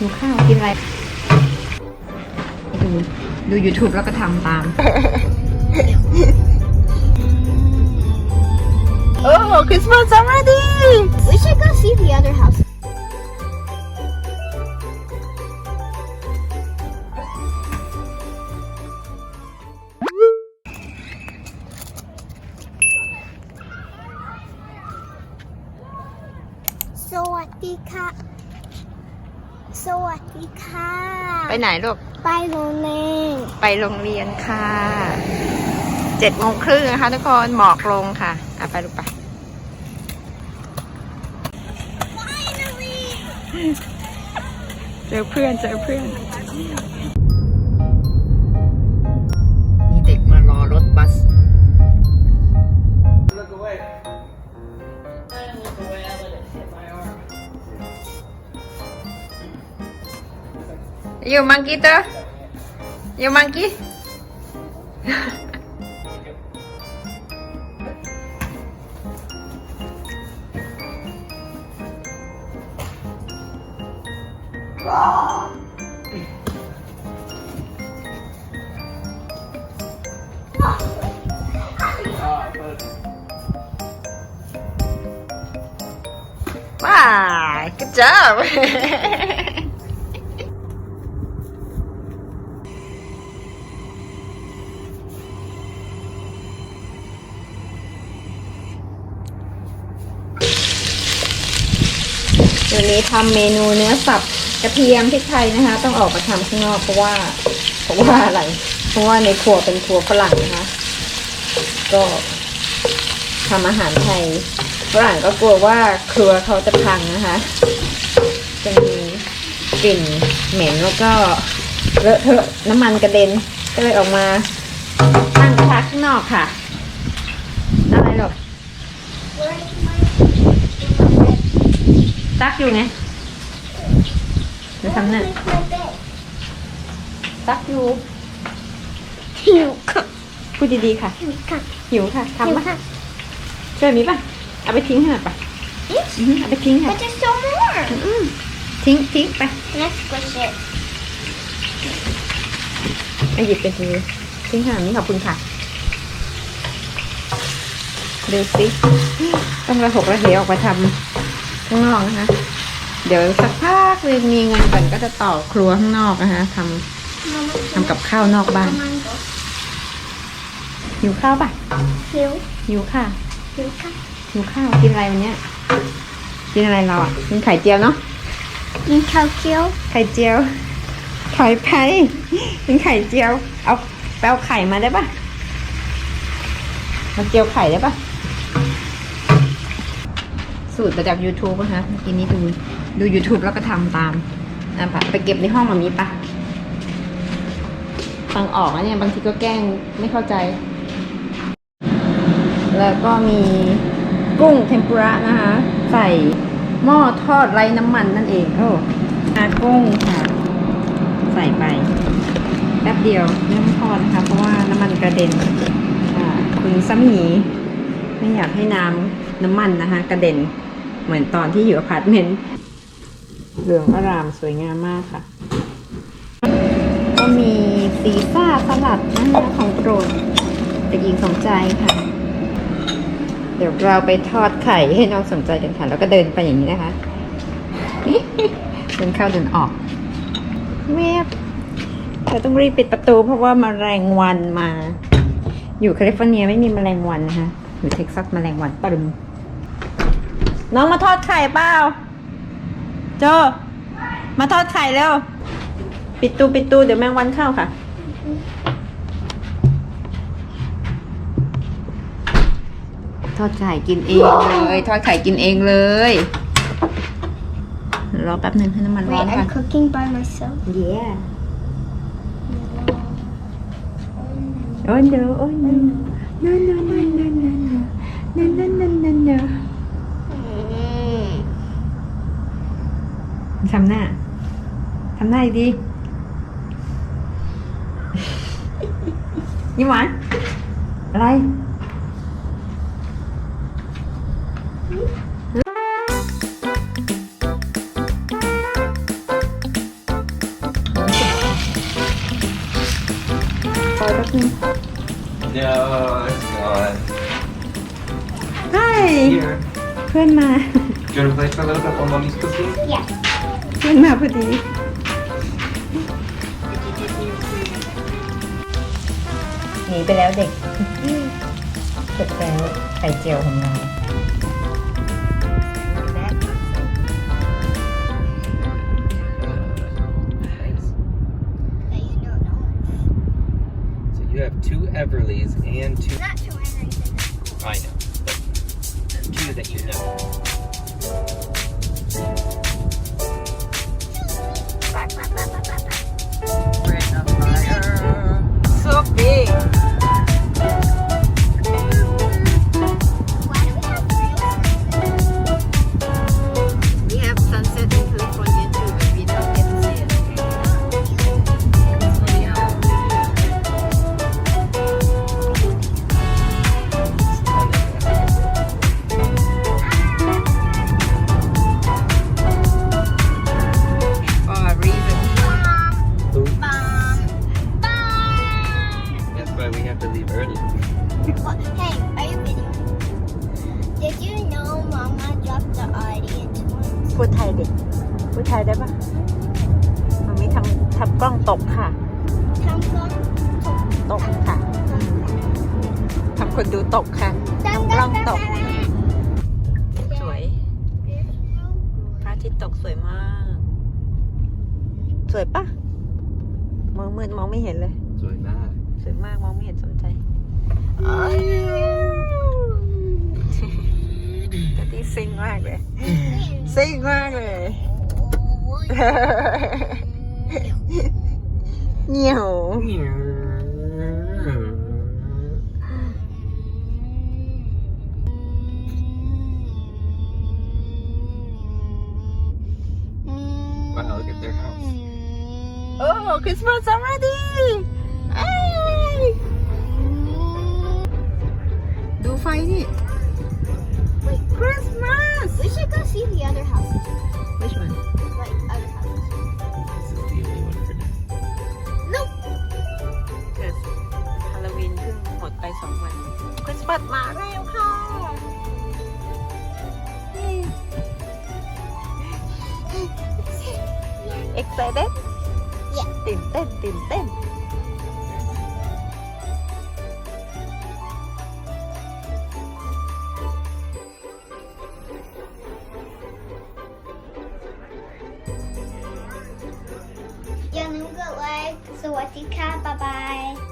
หิวข้าวกินอะไร ดู ดู YouTube แล้วก็ทำตาม Oh, Christmas already! We should go see the other house. Sawadika. ไปไหนลูก ไปโรงเรียน ไปโรงเรียนค่ะเจ็ดโมงครึ่งนะคะทุกคน หมอกลงค่ะอะไปลูกไป เจอเพื่อนเจอเพื่อน มีเด็กมารอรถบัส You monkey tuh? You monkey? Wah, good job. วันนี้ทำเมนูเนื้อสับกระเทียมพริกไทยนะคะ ต้องออกมาทำข้างนอกเพราะว่าเพราะว่าอะไรเพราะว่าในครัวเป็นครัวฝรั่งนะคะ ก็ทำอาหารไทยฝรั่งก็กลัวว่าครัวเขาจะพังนะคะจะมีกลิ่นเหม็นแล้วก็เลอะเทอะน้ำมันกระเด็นก็เลยออกมาตั้งกระทะข้างนอกค่ะอะไรหรอก ซักอยู่ไงจะทำน่ะ Where's my bed? ซักอยู่หิวค่ะพูดดีๆค่ะ หิวค่ะหิวค่ะหิทำวปะค่ะช่วยมีปะเอาไปทิ้งให้หน่อยปะ Yes. อือหือเอาไปทิ้งค่ะ But there's so more. อืมทิ้งทิ้งไป Let's squish it. ไปหยิบไปทีทิ้งขนาดนี้ขอบคุณค่ะดูสิต้องระหกระเหยออกมาทำ ข้างนอกนะคะ เดี๋ยวสักพักเลยงมีเงินก่อนก็จะต่อครัวข้างนอกนะคะทำ Mama, ทำกับข้าวนอกบ้าน Mango. หิวข้าวปะหิวหิวค่ะหิวค่ะหิวข้าวกินอะไรวันเนี้ยกินอะไรเราอะกินไข่เจียวเนาะกินข้าวเจียว ไข่เจียวถอยไปกินไข่เจียว เอาไปเอาไข่มาได้ปะมาเจียวไข่ได้ปะ สูตรมาจาก YouTube นะคะเมื่อกี้นี้ดูดู YouTube แล้วก็ทำตามอะปะไปเก็บในห้องมามีปะฟังออกนะเนี่ย บางทีก็แกล้งไม่เข้าใจ แล้วก็มีกุ้งเทมปุระนะคะ ใส่หม้อทอดไร้น้ำมันนั่นเอง โอ้อากุ้งค่ะ ใส่ไปแป๊บเดียวไม่ต้องทอดนะคะ เพราะว่าน้ำมันกระเด็นอ่าคุณสามีไม่อยากให้น้ำน้ำมันนะคะ กระเด็น เหมือนตอนที่อยู่อพาร์ตเมนต์เหลืองอารามสวยงามมากค่ะ ก็มีซีซ่าสลัดนะคะของโปรดเด็กหญิงสมใจค่ะ เดี๋ยวเราไปทอดไข่ให้น้องสนใจกันค่ะ แล้วก็เดินไปอย่างนี้นะคะเดินเข้าเดินออกแม่เราต้องรีบปิดประตูเพราะว่ามาแมลงวันมา อยู่แคลิฟอร์เนียไม่มีแมลงวันนะคะอยู่เท็กซัสแมลงวันปรึม น้องมาทอดไข่เปล่าโจมาทอดไข่เร็ว ปิดตูปิดตูเดี๋ยวแมงวันเข้าค่ะ ทอดไข่กินเองเลย ทอดไข่กินเองเลยรอแป๊บหนึ่งให้น้ำมันร้อน Wait, ค่ะ I'm cooking by myself. yeah โอ้ยเนโอ้ยเนโนโนโนโนโนโนโนโนโนโนโนโน ทำหน้าทำหน้าดียิ้มหวานอะไรคอยแป๊บนึง No, it's not. ใช่ Here. เพื่อนมา Do you want to play for a little bit while mommy's cooking? Yeah. เพื่อนมาพอดี หนีไปแล้วเด็กเสร็จแล้วไข่เจียวของเรา That you don't know. So you have two Everlys and two. Not to everything. I know. But two that you know. To leave early. What? Hey, are you videoing? Did you know Mama dropped the ID into one? พูดไทยดิพูดไทยได้ปะมันมีทำทำกล้องตกค่ะ Samsung? ตกค่ะทำคนดูตกค่ะทำกล้องตก สวยพระอาทิตย์ตกสวยมาก สวยปะมองมืดมองไม่เห็นเลย So not. สวยมากมองไม่เห็นสนใจ แต่ที่ซิงมากเลย ซิงมากเลยเหนียว Wow, look at their house. โอ้คริสต์มาส already ไปสองวันคริสต์มาสมาแล้วค่ะ excited Yeah. ตื่นเต้นตื่นเต้นอย่าลืมกดไลค์สวัสดีค่ะบ๊ายบาย